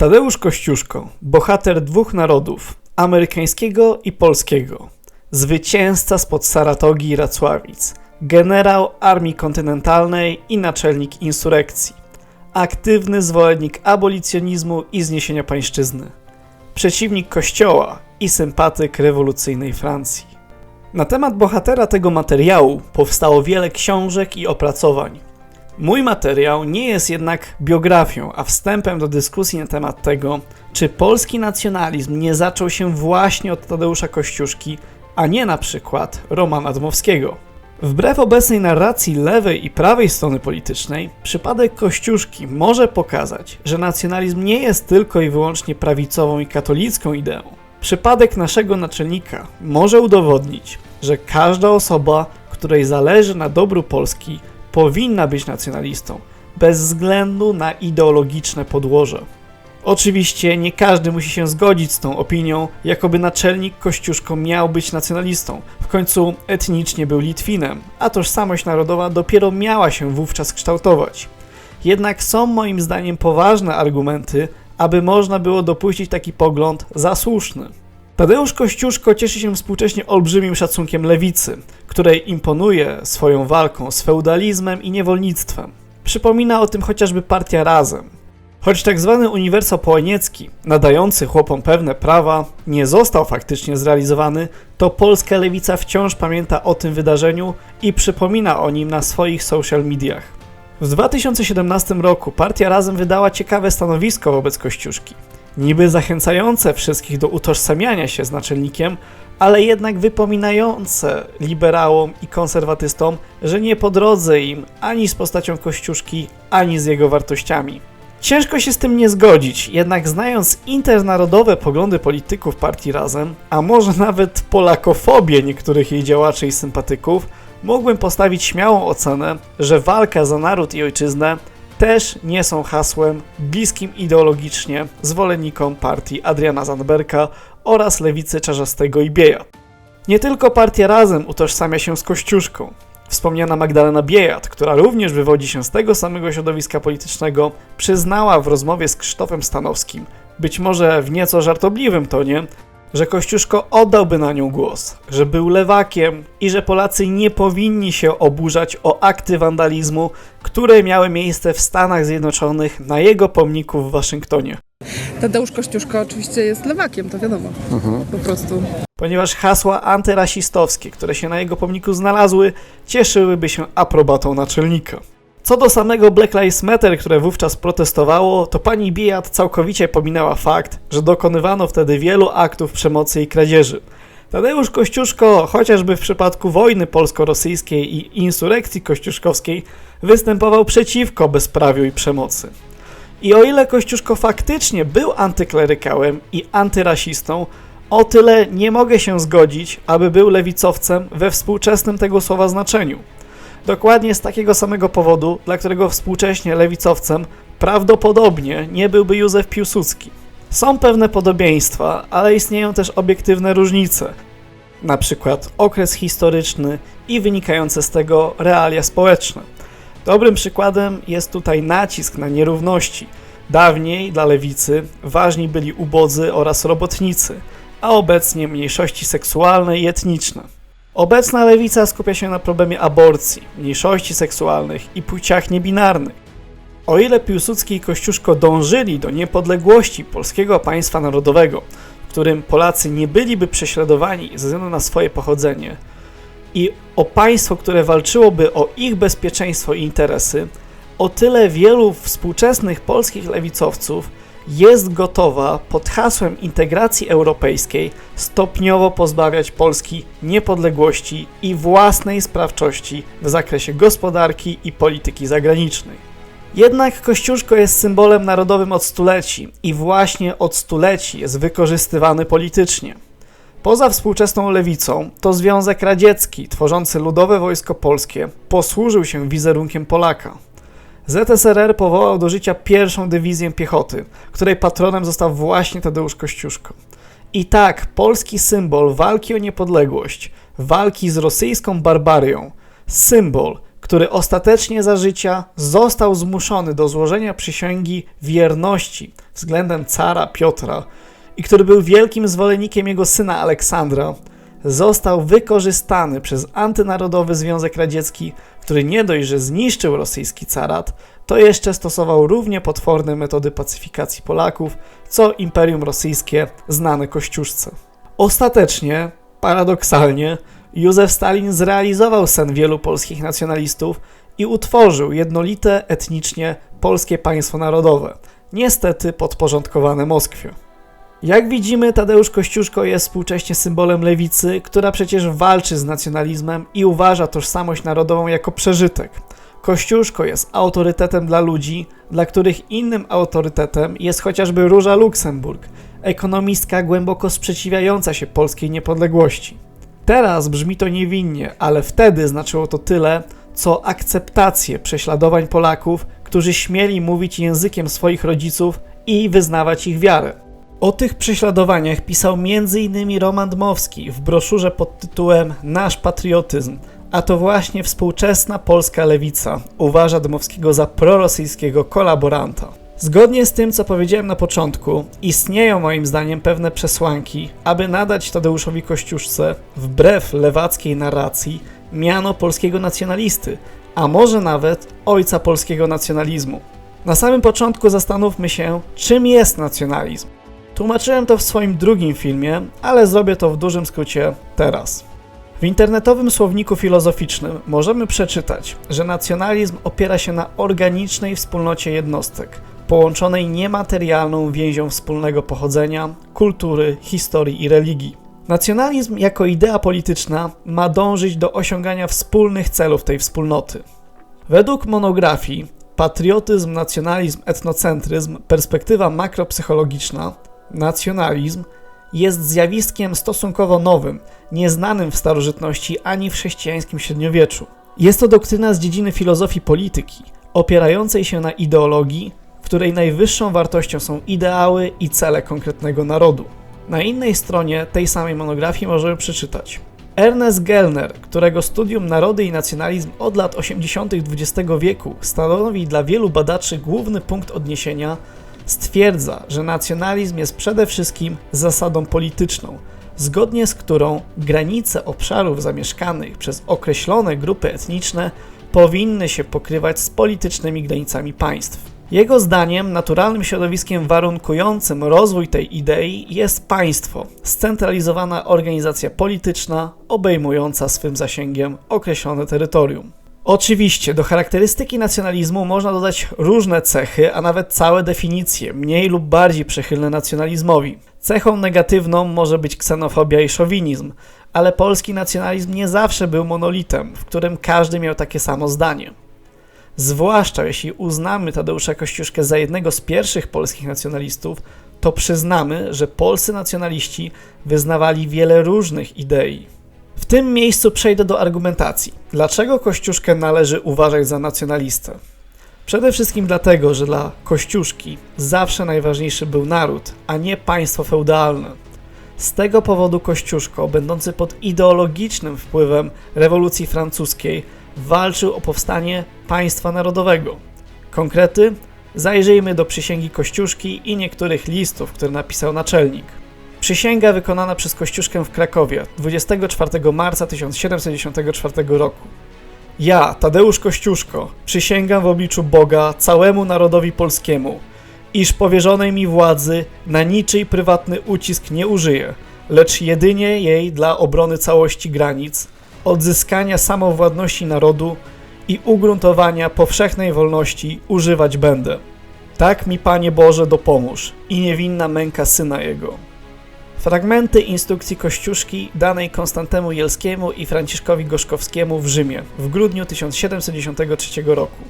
Tadeusz Kościuszko, bohater dwóch narodów, amerykańskiego i polskiego, zwycięzca spod Saratogi i Racławic, generał Armii Kontynentalnej i naczelnik insurekcji, aktywny zwolennik abolicjonizmu i zniesienia pańszczyzny, przeciwnik Kościoła i sympatyk rewolucyjnej Francji. Na temat bohatera tego materiału powstało wiele książek i opracowań. Mój materiał nie jest jednak biografią, a wstępem do dyskusji na temat tego, czy polski nacjonalizm nie zaczął się właśnie od Tadeusza Kościuszki, a nie na przykład Romana Dmowskiego. Wbrew obecnej narracji lewej i prawej strony politycznej, przypadek Kościuszki może pokazać, że nacjonalizm nie jest tylko i wyłącznie prawicową i katolicką ideą. Przypadek naszego naczelnika może udowodnić, że każda osoba, której zależy na dobru Polski, powinna być nacjonalistą, bez względu na ideologiczne podłoże. Oczywiście nie każdy musi się zgodzić z tą opinią, jakoby naczelnik Kościuszko miał być nacjonalistą. W końcu etnicznie był Litwinem, a tożsamość narodowa dopiero miała się wówczas kształtować. Jednak są moim zdaniem poważne argumenty, aby można było dopuścić taki pogląd za słuszny. Tadeusz Kościuszko cieszy się współcześnie olbrzymim szacunkiem lewicy, której imponuje swoją walką z feudalizmem i niewolnictwem. Przypomina o tym chociażby partia Razem. Choć tak zwany uniwersał połaniecki, nadający chłopom pewne prawa, nie został faktycznie zrealizowany, to polska lewica wciąż pamięta o tym wydarzeniu i przypomina o nim na swoich social mediach. W 2017 roku partia Razem wydała ciekawe stanowisko wobec Kościuszki niby zachęcające wszystkich do utożsamiania się z naczelnikiem, ale jednak wypominające liberałom i konserwatystom, że nie po drodze im ani z postacią Kościuszki, ani z jego wartościami. Ciężko się z tym nie zgodzić, jednak znając internarodowe poglądy polityków partii Razem, a może nawet polakofobię niektórych jej działaczy i sympatyków, mógłbym postawić śmiałą ocenę, że walka za naród i ojczyznę też nie są hasłem bliskim ideologicznie zwolennikom partii Adriana Zandberga oraz lewicy Czarzastego i Bieja. Nie tylko partia Razem utożsamia się z Kościuszką. Wspomniana Magdalena Biejat, która również wywodzi się z tego samego środowiska politycznego, przyznała w rozmowie z Krzysztofem Stanowskim, być może w nieco żartobliwym tonie, że Kościuszko oddałby na nią głos, że był lewakiem i że Polacy nie powinni się oburzać o akty wandalizmu, które miały miejsce w Stanach Zjednoczonych na jego pomniku w Waszyngtonie. Tadeusz Kościuszko oczywiście jest lewakiem, to wiadomo. Po prostu. Ponieważ hasła antyrasistowskie, które się na jego pomniku znalazły, cieszyłyby się aprobatą naczelnika. Co do samego Black Lives Matter, które wówczas protestowało, to pani Biat całkowicie pominęła fakt, że dokonywano wtedy wielu aktów przemocy i kradzieży. Tadeusz Kościuszko, chociażby w przypadku wojny polsko-rosyjskiej i insurekcji kościuszkowskiej, występował przeciwko bezprawiu i przemocy. I o ile Kościuszko faktycznie był antyklerykałem i antyrasistą, o tyle nie mogę się zgodzić, aby był lewicowcem we współczesnym tego słowa znaczeniu. Dokładnie z takiego samego powodu, dla którego współcześnie lewicowcem prawdopodobnie nie byłby Józef Piłsudski. Są pewne podobieństwa, ale istnieją też obiektywne różnice. Na przykład okres historyczny i wynikające z tego realia społeczne. Dobrym przykładem jest tutaj nacisk na nierówności. Dawniej dla lewicy ważni byli ubodzy oraz robotnicy, a obecnie mniejszości seksualne i etniczne. Obecna lewica skupia się na problemie aborcji, mniejszości seksualnych i płciach niebinarnych. O ile Piłsudski i Kościuszko dążyli do niepodległości polskiego państwa narodowego, w którym Polacy nie byliby prześladowani ze względu na swoje pochodzenie, i o państwo, które walczyłoby o ich bezpieczeństwo i interesy, o tyle wielu współczesnych polskich lewicowców jest gotowa pod hasłem integracji europejskiej stopniowo pozbawiać Polski niepodległości i własnej sprawczości w zakresie gospodarki i polityki zagranicznej. Jednak Kościuszko jest symbolem narodowym od stuleci i właśnie od stuleci jest wykorzystywany politycznie. Poza współczesną lewicą, to Związek Radziecki, tworzący Ludowe Wojsko Polskie, posłużył się wizerunkiem Polaka. ZSRR powołał do życia pierwszą dywizję piechoty, której patronem został właśnie Tadeusz Kościuszko. I tak polski symbol walki o niepodległość, walki z rosyjską barbarią, symbol, który ostatecznie za życia został zmuszony do złożenia przysięgi wierności względem cara Piotra i który był wielkim zwolennikiem jego syna Aleksandra, został wykorzystany przez antynarodowy Związek Radziecki, który nie dość, że zniszczył rosyjski carat, to jeszcze stosował równie potworne metody pacyfikacji Polaków, co Imperium Rosyjskie znane Kościuszce. Ostatecznie, paradoksalnie, Józef Stalin zrealizował sen wielu polskich nacjonalistów i utworzył jednolite etnicznie polskie państwo narodowe, niestety podporządkowane Moskwie. Jak widzimy, Tadeusz Kościuszko jest współcześnie symbolem lewicy, która przecież walczy z nacjonalizmem i uważa tożsamość narodową jako przeżytek. Kościuszko jest autorytetem dla ludzi, dla których innym autorytetem jest chociażby Róża Luksemburg, ekonomistka głęboko sprzeciwiająca się polskiej niepodległości. Teraz brzmi to niewinnie, ale wtedy znaczyło to tyle, co akceptację prześladowań Polaków, którzy śmieli mówić językiem swoich rodziców i wyznawać ich wiarę. O tych prześladowaniach pisał m.in. Roman Dmowski w broszurze pod tytułem Nasz patriotyzm, a to właśnie współczesna polska lewica uważa Dmowskiego za prorosyjskiego kolaboranta. Zgodnie z tym, co powiedziałem na początku, istnieją moim zdaniem pewne przesłanki, aby nadać Tadeuszowi Kościuszce, wbrew lewackiej narracji, miano polskiego nacjonalisty, a może nawet ojca polskiego nacjonalizmu. Na samym początku zastanówmy się, czym jest nacjonalizm. Tłumaczyłem to w swoim drugim filmie, ale zrobię to w dużym skrócie teraz. W internetowym słowniku filozoficznym możemy przeczytać, że nacjonalizm opiera się na organicznej wspólnocie jednostek, połączonej niematerialną więzią wspólnego pochodzenia, kultury, historii i religii. Nacjonalizm jako idea polityczna ma dążyć do osiągania wspólnych celów tej wspólnoty. Według monografii Patriotyzm, nacjonalizm, etnocentryzm, perspektywa makropsychologiczna, nacjonalizm jest zjawiskiem stosunkowo nowym, nieznanym w starożytności ani w chrześcijańskim średniowieczu. Jest to doktryna z dziedziny filozofii polityki, opierającej się na ideologii, w której najwyższą wartością są ideały i cele konkretnego narodu. Na innej stronie tej samej monografii możemy przeczytać. Ernest Gellner, którego studium narody i nacjonalizm od lat 80. XX wieku stanowi dla wielu badaczy główny punkt odniesienia, stwierdza, że nacjonalizm jest przede wszystkim zasadą polityczną, zgodnie z którą granice obszarów zamieszkanych przez określone grupy etniczne powinny się pokrywać z politycznymi granicami państw. Jego zdaniem naturalnym środowiskiem warunkującym rozwój tej idei jest państwo, scentralizowana organizacja polityczna obejmująca swym zasięgiem określone terytorium. Oczywiście do charakterystyki nacjonalizmu można dodać różne cechy, a nawet całe definicje, mniej lub bardziej przychylne nacjonalizmowi. Cechą negatywną może być ksenofobia i szowinizm, ale polski nacjonalizm nie zawsze był monolitem, w którym każdy miał takie samo zdanie. Zwłaszcza jeśli uznamy Tadeusza Kościuszkę za jednego z pierwszych polskich nacjonalistów, to przyznamy, że polscy nacjonaliści wyznawali wiele różnych idei. W tym miejscu przejdę do argumentacji. Dlaczego Kościuszkę należy uważać za nacjonalistę? Przede wszystkim dlatego, że dla Kościuszki zawsze najważniejszy był naród, a nie państwo feudalne. Z tego powodu Kościuszko, będący pod ideologicznym wpływem rewolucji francuskiej, walczył o powstanie państwa narodowego. Konkrety? Zajrzyjmy do przysięgi Kościuszki i niektórych listów, które napisał naczelnik. Przysięga wykonana przez Kościuszkę w Krakowie 24 marca 1794 roku. Ja, Tadeusz Kościuszko, przysięgam w obliczu Boga całemu narodowi polskiemu, iż powierzonej mi władzy na niczyj prywatny ucisk nie użyję, lecz jedynie jej dla obrony całości granic, odzyskania samowładności narodu i ugruntowania powszechnej wolności używać będę. Tak mi, Panie Boże, dopomóż i niewinna męka Syna Jego. Fragmenty instrukcji Kościuszki danej Konstantemu Jelskiemu i Franciszkowi Gorzkowskiemu w Rzymie w grudniu 1793 roku.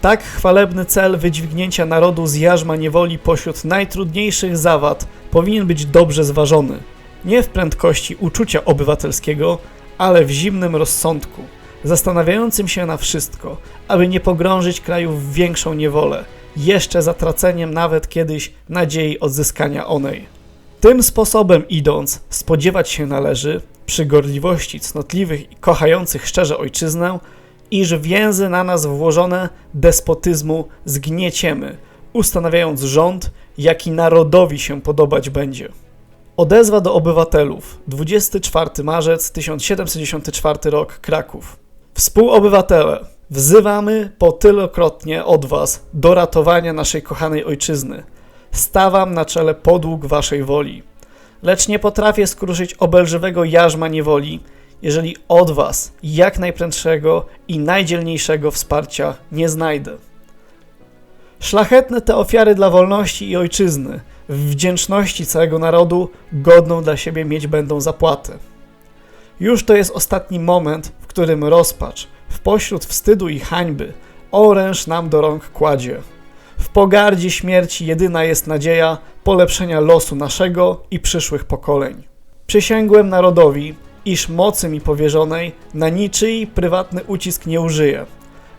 Tak chwalebny cel wydźwignięcia narodu z jarzma niewoli pośród najtrudniejszych zawad powinien być dobrze zważony. Nie w prędkości uczucia obywatelskiego, ale w zimnym rozsądku, zastanawiającym się na wszystko, aby nie pogrążyć kraju w większą niewolę, jeszcze zatraceniem nawet kiedyś nadziei odzyskania onej. Tym sposobem idąc, spodziewać się należy, przy gorliwości cnotliwych i kochających szczerze ojczyznę, iż więzy na nas włożone despotyzmu zgnieciemy, ustanawiając rząd, jaki narodowi się podobać będzie. Odezwa do obywatelów. 24 marzec 1794 rok, Kraków. Współobywatele, wzywamy po tylokrotnie od Was do ratowania naszej kochanej ojczyzny. Stawam na czele podług Waszej woli. Lecz nie potrafię skruszyć obelżywego jarzma niewoli, jeżeli od Was jak najprędszego i najdzielniejszego wsparcia nie znajdę. Szlachetne te ofiary dla wolności i ojczyzny, w wdzięczności całego narodu, godną dla siebie mieć będą zapłatę. Już to jest ostatni moment, w którym rozpacz, w pośród wstydu i hańby, oręż nam do rąk kładzie. W pogardzie śmierci jedyna jest nadzieja polepszenia losu naszego i przyszłych pokoleń. Przysięgłem narodowi, iż mocy mi powierzonej na niczyi prywatny ucisk nie użyję,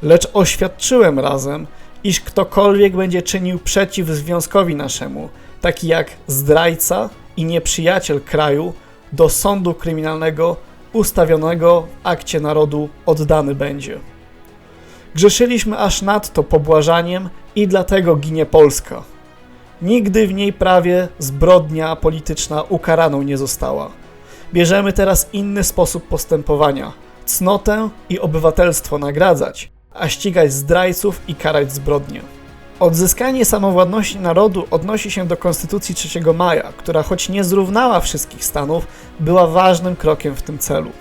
lecz oświadczyłem razem, iż ktokolwiek będzie czynił przeciw związkowi naszemu, taki jak zdrajca i nieprzyjaciel kraju, do sądu kryminalnego ustawionego w akcie narodu oddany będzie. Grzeszyliśmy aż nadto pobłażaniem i dlatego ginie Polska. Nigdy w niej prawie zbrodnia polityczna ukaraną nie została. Bierzemy teraz inny sposób postępowania. Cnotę i obywatelstwo nagradzać, a ścigać zdrajców i karać zbrodnie. Odzyskanie samowładności narodu odnosi się do Konstytucji 3 maja, która choć nie zrównała wszystkich stanów, była ważnym krokiem w tym celu.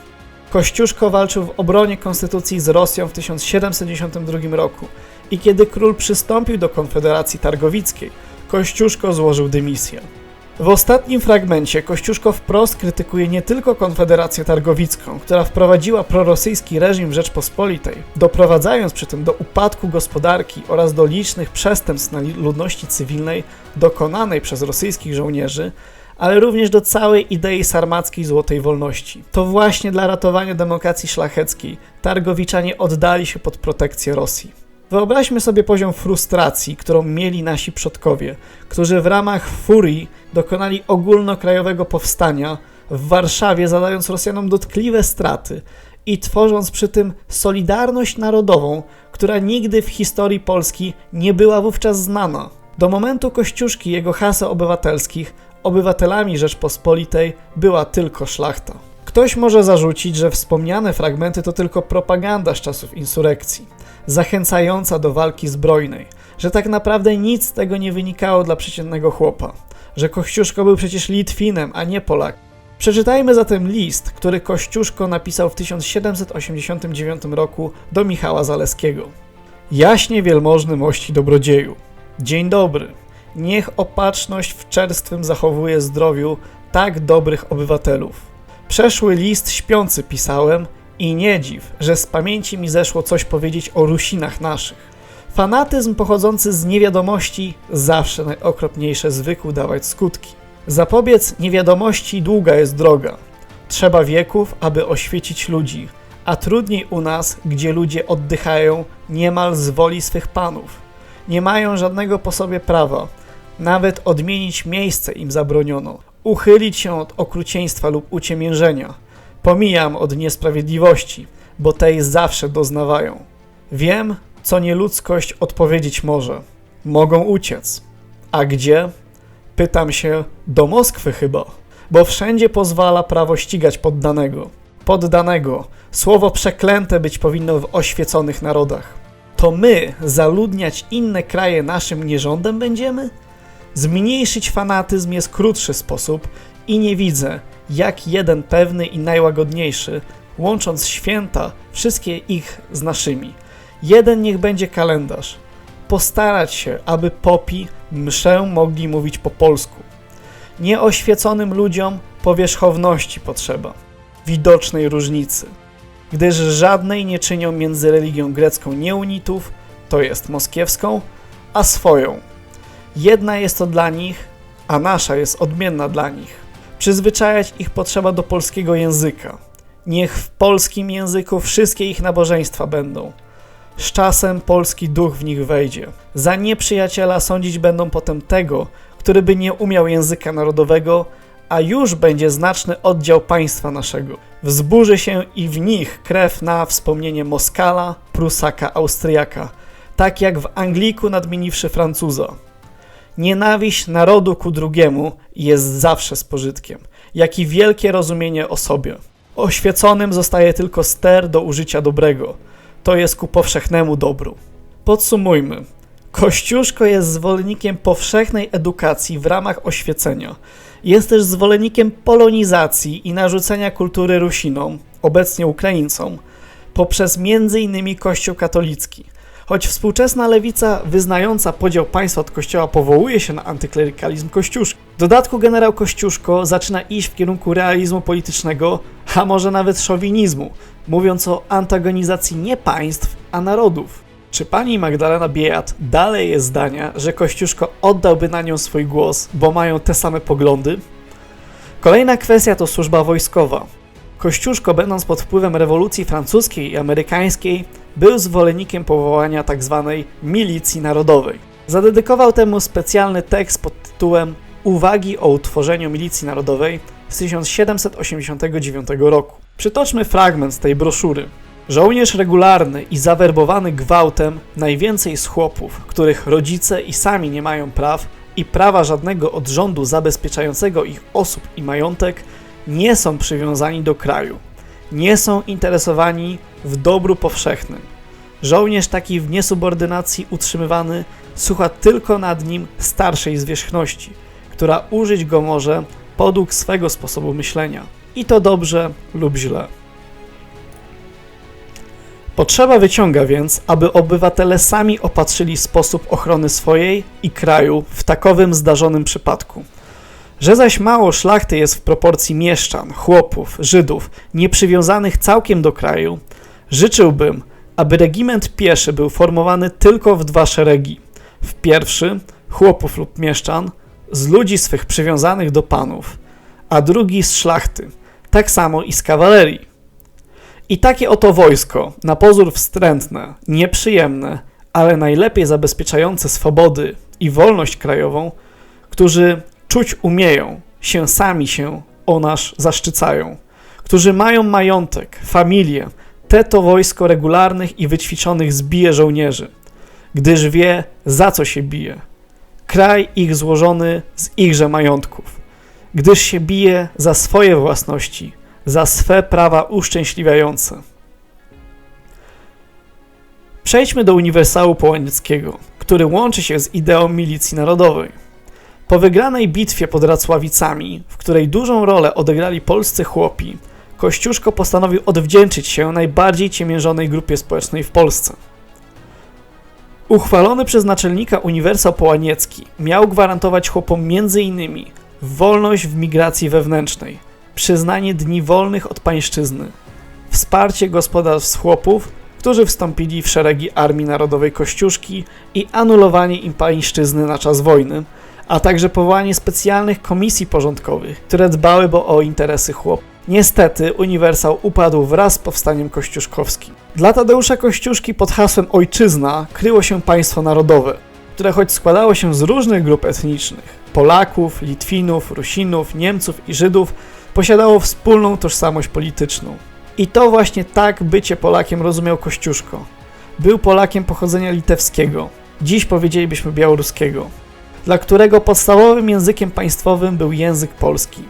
Kościuszko walczył w obronie konstytucji z Rosją w 1792 roku i kiedy król przystąpił do Konfederacji Targowickiej, Kościuszko złożył dymisję. W ostatnim fragmencie Kościuszko wprost krytykuje nie tylko Konfederację Targowicką, która wprowadziła prorosyjski reżim Rzeczpospolitej, doprowadzając przy tym do upadku gospodarki oraz do licznych przestępstw na ludności cywilnej dokonanej przez rosyjskich żołnierzy, ale również do całej idei sarmackiej złotej wolności. To właśnie dla ratowania demokracji szlacheckiej Targowiczanie oddali się pod protekcję Rosji. Wyobraźmy sobie poziom frustracji, którą mieli nasi przodkowie, którzy w ramach furii dokonali ogólnokrajowego powstania w Warszawie, zadając Rosjanom dotkliwe straty i tworząc przy tym solidarność narodową, która nigdy w historii Polski nie była wówczas znana. Do momentu Kościuszki jego haseł obywatelskich obywatelami Rzeczpospolitej była tylko szlachta. Ktoś może zarzucić, że wspomniane fragmenty to tylko propaganda z czasów insurekcji, zachęcająca do walki zbrojnej, że tak naprawdę nic z tego nie wynikało dla przeciętnego chłopa, że Kościuszko był przecież Litwinem, a nie Polak. Przeczytajmy zatem list, który Kościuszko napisał w 1789 roku do Michała Zaleskiego. Jaśnie wielmożny mości dobrodzieju. Dzień dobry. Niech opatrzność w czerstwym zachowuje zdrowiu tak dobrych obywatelów Przeszły list śpiący pisałem i nie dziw, że z pamięci mi zeszło coś powiedzieć o Rusinach naszych. Fanatyzm pochodzący z niewiadomości zawsze najokropniejsze zwykł dawać skutki. Zapobiec niewiadomości długa jest droga. Trzeba wieków, aby oświecić ludzi, a trudniej u nas, gdzie ludzie oddychają niemal z woli swych panów. Nie mają żadnego po sobie prawa, nawet odmienić miejsce im zabroniono uchylić się od okrucieństwa lub uciemiężenia. Pomijam od niesprawiedliwości, bo tej zawsze doznawają. Wiem, co nieludzkość odpowiedzieć może. Mogą uciec. A gdzie? Pytam się, do Moskwy chyba, bo wszędzie pozwala prawo ścigać poddanego. Poddanego, słowo przeklęte być powinno w oświeconych narodach. To my zaludniać inne kraje naszym nierządem będziemy? Zmniejszyć fanatyzm jest krótszy sposób i nie widzę, jak jeden pewny i najłagodniejszy, łącząc święta, wszystkie ich z naszymi. Jeden niech będzie kalendarz. Postarać się, aby popi mszę mogli mówić po polsku. Nieoświeconym ludziom powierzchowności potrzeba, widocznej różnicy, gdyż żadnej nie czynią między religią grecką nieunitów, to jest moskiewską, a swoją, Jedna jest to dla nich, a nasza jest odmienna dla nich. Przyzwyczajać ich potrzeba do polskiego języka. Niech w polskim języku wszystkie ich nabożeństwa będą. Z czasem polski duch w nich wejdzie. Za nieprzyjaciela sądzić będą potem tego, który by nie umiał języka narodowego, a już będzie znaczny oddział państwa naszego. Wzburzy się i w nich krew na wspomnienie Moskala, Prusaka, Austriaka, tak jak w Angliku nadmieniwszy Francuza. Nienawiść narodu ku drugiemu jest zawsze z pożytkiem, jak i wielkie rozumienie o sobie. Oświeconym zostaje tylko ster do użycia dobrego, to jest ku powszechnemu dobru. Podsumujmy. Kościuszko jest zwolennikiem powszechnej edukacji w ramach oświecenia. Jest też zwolennikiem polonizacji i narzucenia kultury Rusinom, obecnie Ukraińcom, poprzez m.in. Kościół katolicki. Choć współczesna lewica wyznająca podział państwa od kościoła powołuje się na antyklerykalizm Kościuszki. W dodatku generał Kościuszko zaczyna iść w kierunku realizmu politycznego, a może nawet szowinizmu, mówiąc o antagonizacji nie państw, a narodów. Czy pani Magdalena Biejat dalej jest zdania, że Kościuszko oddałby na nią swój głos, bo mają te same poglądy? Kolejna kwestia to służba wojskowa. Kościuszko, będąc pod wpływem rewolucji francuskiej i amerykańskiej, był zwolennikiem powołania tzw. milicji narodowej. Zadedykował temu specjalny tekst pod tytułem Uwagi o utworzeniu milicji narodowej z 1789 roku. Przytoczmy fragment z tej broszury. Żołnierz regularny i zawerbowany gwałtem najwięcej z chłopów, których rodzice i sami nie mają praw i prawa żadnego od rządu zabezpieczającego ich osób i majątek, nie są przywiązani do kraju, nie są interesowani w dobru powszechnym. Żołnierz taki w niesubordynacji utrzymywany słucha tylko nad nim starszej zwierzchności, która użyć go może podług swego sposobu myślenia. I to dobrze lub źle. Potrzeba wyciąga więc, aby obywatele sami opatrzyli sposób ochrony swojej i kraju w takowym zdarzonym przypadku. Że zaś mało szlachty jest w proporcji mieszczan, chłopów, Żydów, nieprzywiązanych całkiem do kraju, życzyłbym, aby regiment pieszy był formowany tylko w dwa szeregi. W pierwszy chłopów lub mieszczan z ludzi swych przywiązanych do panów, a drugi z szlachty, tak samo i z kawalerii. I takie oto wojsko, na pozór wstrętne, nieprzyjemne, ale najlepiej zabezpieczające swobody i wolność krajową, którzy czuć umieją, się sami się o nasz zaszczycają, którzy mają majątek, familię, te to wojsko regularnych i wyćwiczonych zbije żołnierzy, gdyż wie, za co się bije. Kraj ich złożony z ichże majątków, gdyż się bije za swoje własności, za swe prawa uszczęśliwiające. Przejdźmy do Uniwersału Połanieckiego, który łączy się z ideą milicji narodowej. Po wygranej bitwie pod Racławicami, w której dużą rolę odegrali polscy chłopi, Kościuszko postanowił odwdzięczyć się najbardziej ciemiężonej grupie społecznej w Polsce. Uchwalony przez naczelnika Uniwersał Połaniecki miał gwarantować chłopom m.in. wolność w migracji wewnętrznej, przyznanie dni wolnych od pańszczyzny, wsparcie gospodarstw chłopów, którzy wstąpili w szeregi Armii Narodowej Kościuszki i anulowanie im pańszczyzny na czas wojny, a także powołanie specjalnych komisji porządkowych, które dbałyby o interesy chłopów. Niestety Uniwersał upadł wraz z powstaniem kościuszkowskim. Dla Tadeusza Kościuszki pod hasłem Ojczyzna kryło się państwo narodowe, które choć składało się z różnych grup etnicznych Polaków, Litwinów, Rusinów, Niemców i Żydów, posiadało wspólną tożsamość polityczną. I to właśnie tak bycie Polakiem rozumiał Kościuszko. Był Polakiem pochodzenia litewskiego, dziś powiedzielibyśmy białoruskiego, dla którego podstawowym językiem państwowym był język polski.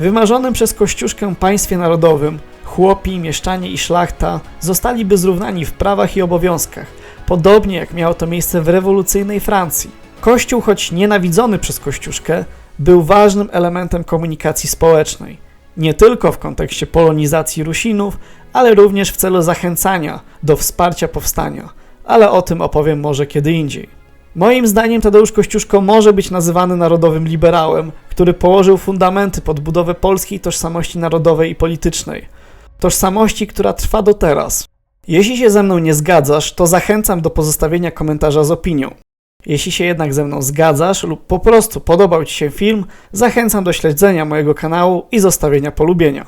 Wymarzonym przez Kościuszkę państwie narodowym, chłopi, mieszczanie i szlachta zostaliby zrównani w prawach i obowiązkach, podobnie jak miało to miejsce w rewolucyjnej Francji. Kościół, choć nienawidzony przez Kościuszkę, był ważnym elementem komunikacji społecznej, nie tylko w kontekście polonizacji Rusinów, ale również w celu zachęcania do wsparcia powstania, ale o tym opowiem może kiedy indziej. Moim zdaniem Tadeusz Kościuszko może być nazywany narodowym liberałem, który położył fundamenty pod budowę polskiej tożsamości narodowej i politycznej. Tożsamości, która trwa do teraz. Jeśli się ze mną nie zgadzasz, to zachęcam do pozostawienia komentarza z opinią. Jeśli się jednak ze mną zgadzasz lub po prostu podobał Ci się film, zachęcam do śledzenia mojego kanału i zostawienia polubienia.